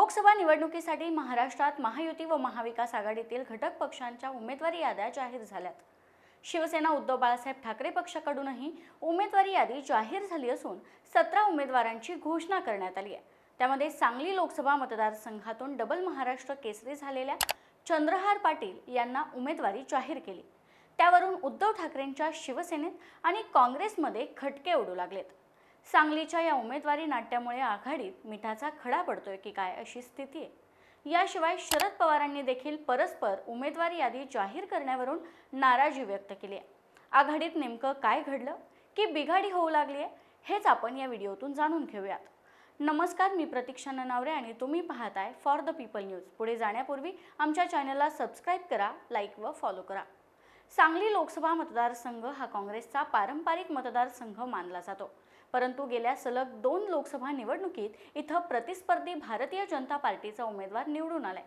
लोकसभा निवडणुकीसाठी महाराष्ट्रात महायुती व महाविकास आघाडीतील घटक पक्षांच्या उमेदवारी याद्या जाहीर झाल्यात. शिवसेना उद्धव बाळासाहेब ठाकरे पक्षाकडूनही उमेदवारी यादी जाहीर झाली असून सतरा उमेदवारांची घोषणा करण्यात आली आहे. त्यामध्ये सांगली लोकसभा मतदारसंघातून डबल महाराष्ट्र केसरी झालेल्या चंद्रहार पाटील यांना उमेदवारी जाहीर केली. त्यावरून उद्धव ठाकरेंच्या शिवसेनेत आणि काँग्रेसमध्ये खटके उडू लागलेत. सांगलीच्या या उमेदवारी नाट्यामुळे आघाडीत मिठाचा खडा पडतोय की काय अशी स्थिती आहे. याशिवाय शरद पवारांनी देखील परस्पर उमेदवारी यादी जाहीर करण्यावरून नाराजी व्यक्त केली आहे. आघाडीत नेमकं काय घडलं? की बिघाडी होऊ लागली आहे? हेच आपण या व्हिडिओतून जाणून घेऊयात. नमस्कार मी प्रतीक्षा ननावरे आणि तुम्ही पाहताय फॉर द पीपल न्यूज पुढे जाण्यापूर्वी आमच्या चॅनलला सबस्क्राईब करा लाईक व फॉलो करा. सांगली लोकसभा मतदारसंघ हा काँग्रेसचा पारंपरिक मतदारसंघ मानला जातो. परंतु गेल्या सलग दोन लोकसभा निवडणुकीत इथं प्रतिस्पर्धी भारतीय जनता पार्टीचा उमेदवार निवडून आलाय.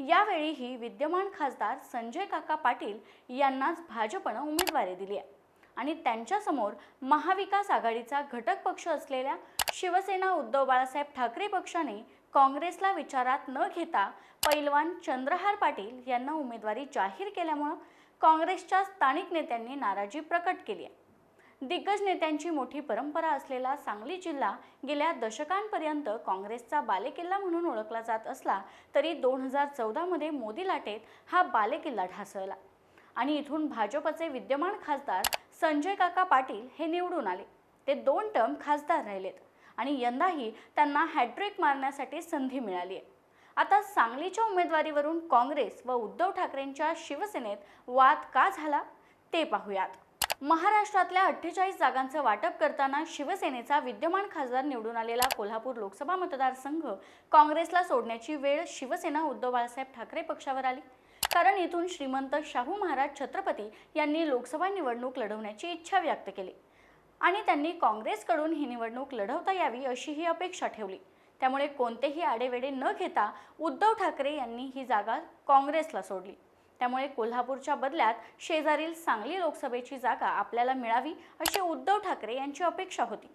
यावेळीही विद्यमान खासदार संजय काका पाटील यांनाच भाजपनं उमेदवारी दिली आहे. आणि त्यांच्यासमोर महाविकास आघाडीचा घटक पक्ष असलेल्या शिवसेना उद्धव बाळासाहेब ठाकरे पक्षाने काँग्रेसला विचारात न घेता पैलवान चंद्रहार पाटील यांना उमेदवारी जाहीर केल्यामुळं काँग्रेसच्या स्थानिक नेत्यांनी नाराजी प्रकट केली आहे. दिग्गज नेत्यांची मोठी परंपरा असलेला सांगली जिल्हा गेल्या दशकांपर्यंत काँग्रेसचा बालेकिल्ला म्हणून ओळखला जात असला तरी दोन हजार चौदामध्ये मोदी लाटेत हा बालेकिल्ला ढासळला. आणि इथून भाजपचे विद्यमान खासदार संजय काका पाटील हे निवडून आले. ते दोन टर्म खासदार राहिलेत आणि यंदाही त्यांना हॅट्रिक मारण्यासाठी संधी मिळाली आहे आता सांगलीच्या उमेदवारीवरून काँग्रेस व उद्धव ठाकरेंच्या शिवसेनेत वाद का झाला ते पाहूयात. महाराष्ट्रातल्या अठ्ठेचाळीस जागांचं वाटप करताना शिवसेनेचा विद्यमान खासदार निवडून आलेला कोल्हापूर लोकसभा मतदारसंघ काँग्रेसला सोडण्याची वेळ शिवसेना उद्धव बाळासाहेब ठाकरे पक्षावर आली. कारण इथून श्रीमंत शाहू महाराज छत्रपती यांनी लोकसभा निवडणूक लढवण्याची इच्छा व्यक्त केली. आणि त्यांनी काँग्रेसकडून ही निवडणूक लढवता यावी अशी ही अपेक्षा ठेवली. त्यामुळे कोणतेही आडेवेडे न घेता उद्धव ठाकरे यांनी ही जागा काँग्रेसला सोडली. त्यामुळे कोल्हापूरच्या बदल्यात शेजारील सांगली लोकसभेची जागा आपल्याला मिळावी अशी उद्धव ठाकरे यांची अपेक्षा होती.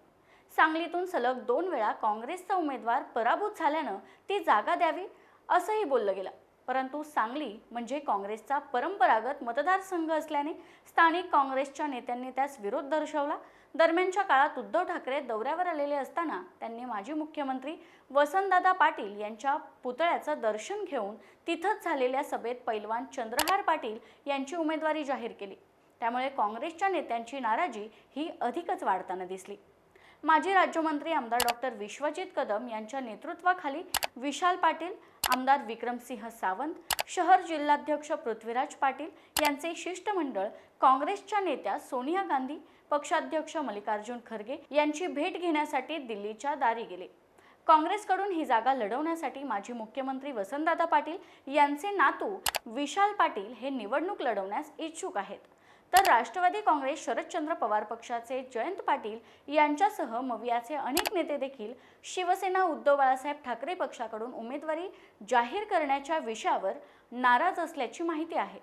सांगलीतून सलग दोन वेळा काँग्रेसचा उमेदवार पराभूत झाल्यानं ती जागा द्यावी असंही बोललं गेलं. परंतु सांगली म्हणजे काँग्रेसचा परंपरागत मतदारसंघ असल्याने स्थानिक काँग्रेसच्या नेत्यांनी त्यास विरोध दर्शवला. दरम्यानच्या काळात उद्धव ठाकरे दौऱ्यावर आलेले असताना त्यांनी माजी मुख्यमंत्री वसंतदादा पाटील यांच्या पुतळ्याचं दर्शन घेऊन तिथंच झालेल्या सभेत पैलवान चंद्रहार पाटील यांची उमेदवारी जाहीर केली. त्यामुळे काँग्रेसच्या नेत्यांची नाराजी ही अधिकच वाढताना दिसली. माजी राज्यमंत्री आमदार डॉक्टर विश्वजित कदम यांच्या नेतृत्वाखाली विशाल पाटील आमदार विक्रमसिंह सावंत शहर जिल्हाध्यक्ष पृथ्वीराज पाटील यांचे शिष्टमंडळ काँग्रेसच्या नेत्या सोनिया गांधी पक्षाध्यक्ष मल्लिकार्जुन खरगे यांची भेट घेण्यासाठी दिल्लीच्या दारी गेले. काँग्रेसकडून ही जागा लढवण्यासाठी माजी मुख्यमंत्री वसंतदादा पाटील यांचे नातू विशाल पाटील हे निवडणूक लढवण्यास इच्छुक आहेत. तर राष्ट्रवादी काँग्रेस शरदचंद्र पवार पक्षाचे जयंत पाटील यांच्यासह मवियाचे अनेक नेते देखील शिवसेना उद्धव बाळासाहेब ठाकरे पक्षाकडून उमेदवारी जाहीर करण्याच्या विषयावर नाराज असल्याची माहिती आहे.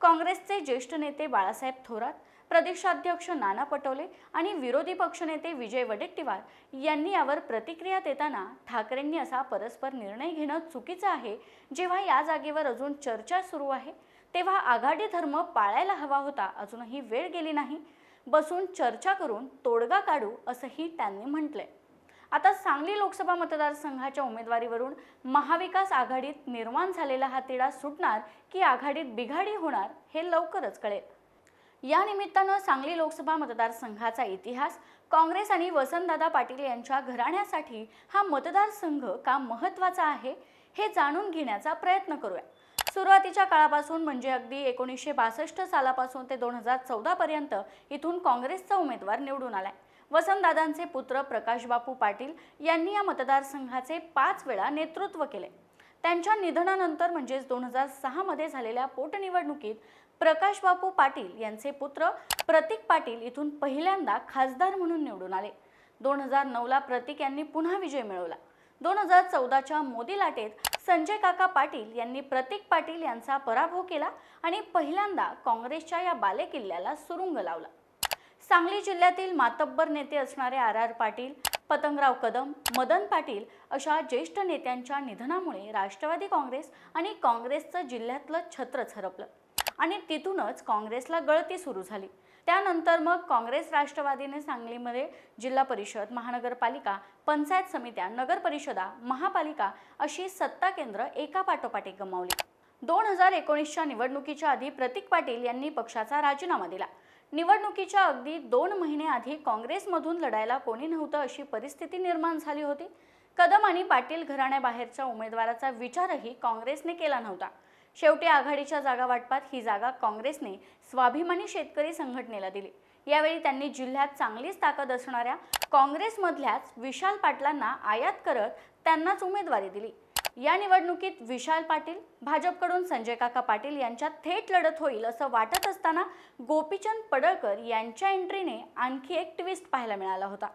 काँग्रेसचे ज्येष्ठ नेते बाळासाहेब थोरात प्रदेशाध्यक्ष नाना पटोले आणि विरोधी पक्षनेते विजय वडेट्टीवार यांनी यावर प्रतिक्रिया देताना ठाकरेंनी असा परस्पर निर्णय घेणं चुकीचं आहे. जेव्हा या जागेवर अजून चर्चा सुरू आहे तेव्हा आघाडी धर्म पाळायला हवा होता अजूनही वेळ गेली नाही. बसून चर्चा करून तोडगा काढू असंही त्यांनी म्हटलंय. आता सांगली लोकसभा मतदारसंघाच्या उमेदवारीवरून महाविकास आघाडीत निर्माण झालेला हा तिढा सुटणार की आघाडीत बिघाडी होणार हे लवकरच कळेल. या निमित्तानं सांगली लोकसभा मतदारसंघाचा इतिहास काँग्रेस आणि वसंतदादा पाटील यांच्या घराण्यासाठी हा मतदारसंघ का महत्त्वाचा आहे हे जाणून घेण्याचा प्रयत्न करूया. सुरुवातीच्या काळापासून म्हणजे अगदी एकोणीसशे बासष्ट सालापासून ते दोन हजार चौदापर्यंत इथून काँग्रेसचा उमेदवार निवडून आलाय. वसंतदादांचे पुत्र प्रकाश बापू पाटील यांनी या मतदारसंघाचे पाच वेळा नेतृत्व केले त्यांच्या निधनानंतर म्हणजेच दोन हजार सहामध्ये झालेल्या पोटनिवडणुकीत प्रकाश बापू पाटील यांचे पुत्र प्रतीक पाटील इथून पहिल्यांदा खासदार म्हणून निवडून आले. दोन हजार नऊला प्रतीक यांनी पुन्हा विजय मिळवला. दोन हजार चौदाच्या मोदी लाटेत संजय काका पाटील यांनी प्रतीक पाटील यांचा पराभव केला आणि पहिल्यांदा काँग्रेसच्या या बालेकिल्ल्याला सुरुंग लावला. सांगली जिल्ह्यातील मातब्बर नेते असणारे आर आर पाटील पतंगराव कदम मदन पाटील अशा ज्येष्ठ नेत्यांच्या निधनामुळे राष्ट्रवादी काँग्रेस आणि काँग्रेसचं जिल्ह्यातलं छत्रच हरपलं आणि तिथूनच काँग्रेसला गळती सुरू झाली. त्यानंतर मग काँग्रेस राष्ट्रवादीने सांगलीमध्ये जिल्हा परिषद महानगरपालिका पंचायत समित्या नगर परिषदा महापालिका अशी सत्ता केंद्र एका पाठोपाठ गमावली. दोन हजार एकोणीसच्या निवडणुकीच्या आधी प्रतीक पाटील यांनी पक्षाचा राजीनामा दिला. निवडणुकीच्या अगदी दोन महिने आधी काँग्रेसमधून लढायला कोणी नव्हतं अशी परिस्थिती निर्माण झाली होती. कदम आणि पाटील घराण्याबाहेरच्या उमेदवाराचा विचारही काँग्रेसने केला नव्हता. शेवटी आघाडीच्या जागा वाटपात ही जागा काँग्रेसने स्वाभिमानी शेतकरी संघटनेला दिली. यावेळी त्यांनी जिल्ह्यात चांगलीच ताकद असणाऱ्या काँग्रेसमधल्याच विशाल पाटलांना आयात करत त्यांनाच उमेदवारी दिली. या निवडणुकीत विशाल पाटील भाजपकडून संजय काका पाटील यांच्यात थेट लढत होईल असं वाटत असताना गोपीचंद पडळकर यांच्या एंट्रीने आणखी एक ट्विस्ट पाहायला मिळाला होता.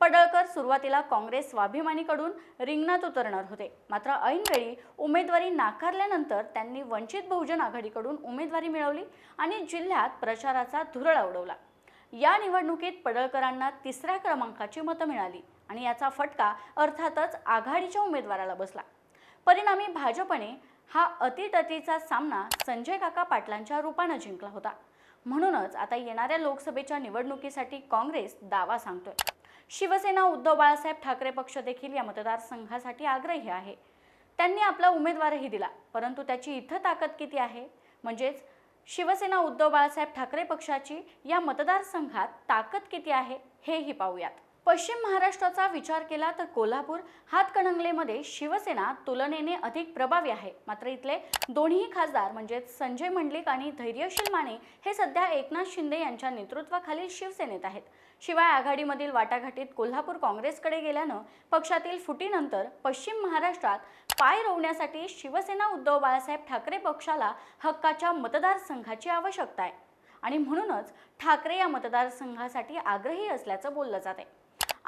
पडळकर सुरुवातीला काँग्रेस स्वाभिमानीकडून रिंगणात उतरणार होते. मात्र ऐनवेळी उमेदवारी नाकारल्यानंतर त्यांनी वंचित बहुजन आघाडीकडून उमेदवारी मिळवली आणि जिल्ह्यात प्रचाराचा धुरळा उडवला. या निवडणुकीत पडळकरांना तिसऱ्या क्रमांकाची मतं मिळाली आणि याचा फटका अर्थातच आघाडीच्या उमेदवाराला बसला. परिणामी भाजपने हा अतिटतीचा सामना संजय काका पाटलांच्या रूपानं जिंकला होता. म्हणूनच आता येणाऱ्या लोकसभेच्या निवडणुकीसाठी काँग्रेस दावा सांगतोय. शिवसेना उद्धव बाळासाहेब ठाकरे पक्ष देखील या मतदारसंघासाठी आग्रही आहे. त्यांनी आपला उमेदवारही दिला परंतु त्याची इथं ताकद किती आहे? म्हणजेच शिवसेना उद्धव बाळासाहेब ठाकरे पक्षाची या मतदारसंघात ताकद किती आहे? हेही पाहूयात. पश्चिम महाराष्ट्राचा विचार केला तर कोल्हापूर हातकणंगलेमध्ये शिवसेना तुलनेने अधिक प्रभावी आहे. मात्र इथले दोन्ही खासदार म्हणजेच संजय मंडलिक आणि धैर्यशील माने हे सध्या एकनाथ शिंदे यांच्या नेतृत्वाखालील शिवसेनेत आहेत. शिवाय आघाडीमधील वाटाघाटीत कोल्हापूर काँग्रेसकडे गेल्यानं पक्षातील फुटीनंतर पश्चिम महाराष्ट्रात पाय रोवण्यासाठी शिवसेना उद्धव बाळासाहेब ठाकरे पक्षाला हक्काच्या मतदारसंघाची आवश्यकता आहे. आणि म्हणूनच ठाकरे या मतदारसंघासाठी आग्रही असल्याचं बोललं जात आहे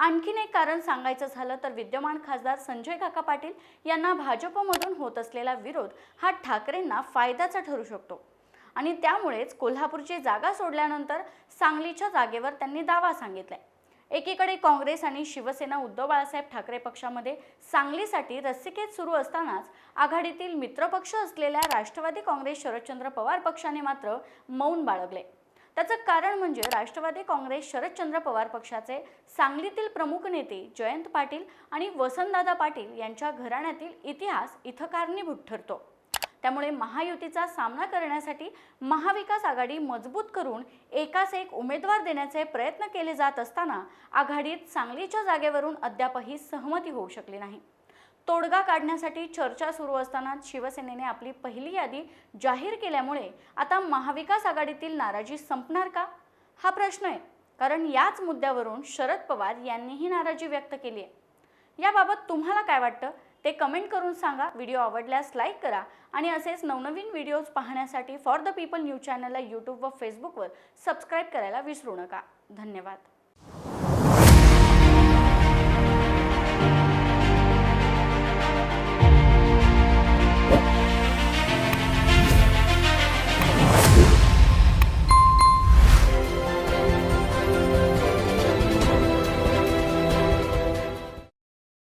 आणखीन एक कारण सांगायचं झालं तर विद्यमान खासदार संजय काका पाटील यांना भाजपमधून होत असलेला विरोध हा ठाकरेंना फायद्याचा ठरू शकतो. आणि त्यामुळेच कोल्हापूरची जागा सोडल्यानंतर सांगलीच्या जागेवर त्यांनी दावा सांगितलाय. एकीकडे काँग्रेस आणि शिवसेना उद्धव बाळासाहेब ठाकरे पक्षामध्ये सांगलीसाठी रस्सिकेत सुरू असतानाच आघाडीतील मित्रपक्ष असलेल्या राष्ट्रवादी काँग्रेस शरदचंद्र पवार पक्षाने मात्र मौन बाळगले. त्याचं कारण म्हणजे राष्ट्रवादी काँग्रेस शरदचंद्र पवार पक्षाचे सांगलीतील प्रमुख नेते जयंत पाटील आणि वसंतदादा पाटील यांच्या घराण्यातील इतिहास इथं कारणीभूत ठरतो. त्यामुळे महायुतीचा सामना करण्यासाठी महाविकास आघाडी मजबूत करून एकास एक उमेदवार देण्याचे प्रयत्न केले जात असताना आघाडीत सांगलीच्या जागेवरून अद्यापही सहमती होऊ शकली नाही. तोडगा काढण्यासाठी चर्चा सुरू असताना शिवसेनेने आपली पहिली यादी जाहीर केल्यामुळे आता महाविकास आघाडीतील नाराजी संपणार का? हा प्रश्न आहे. कारण याच मुद्द्यावरून शरद पवार यांनीही नाराजी व्यक्त केली आहे. याबाबत तुम्हाला काय वाटतं? ते कमेंट करून सांगा. व्हिडिओ आवडल्यास लाईक करा आणि असेच नवनवीन व्हिडिओज पाहण्यासाठी फॉर द पीपल न्यूज चॅनलला यूट्यूब व फेसबुकवर सबस्क्राईब करायला विसरू नका. धन्यवाद.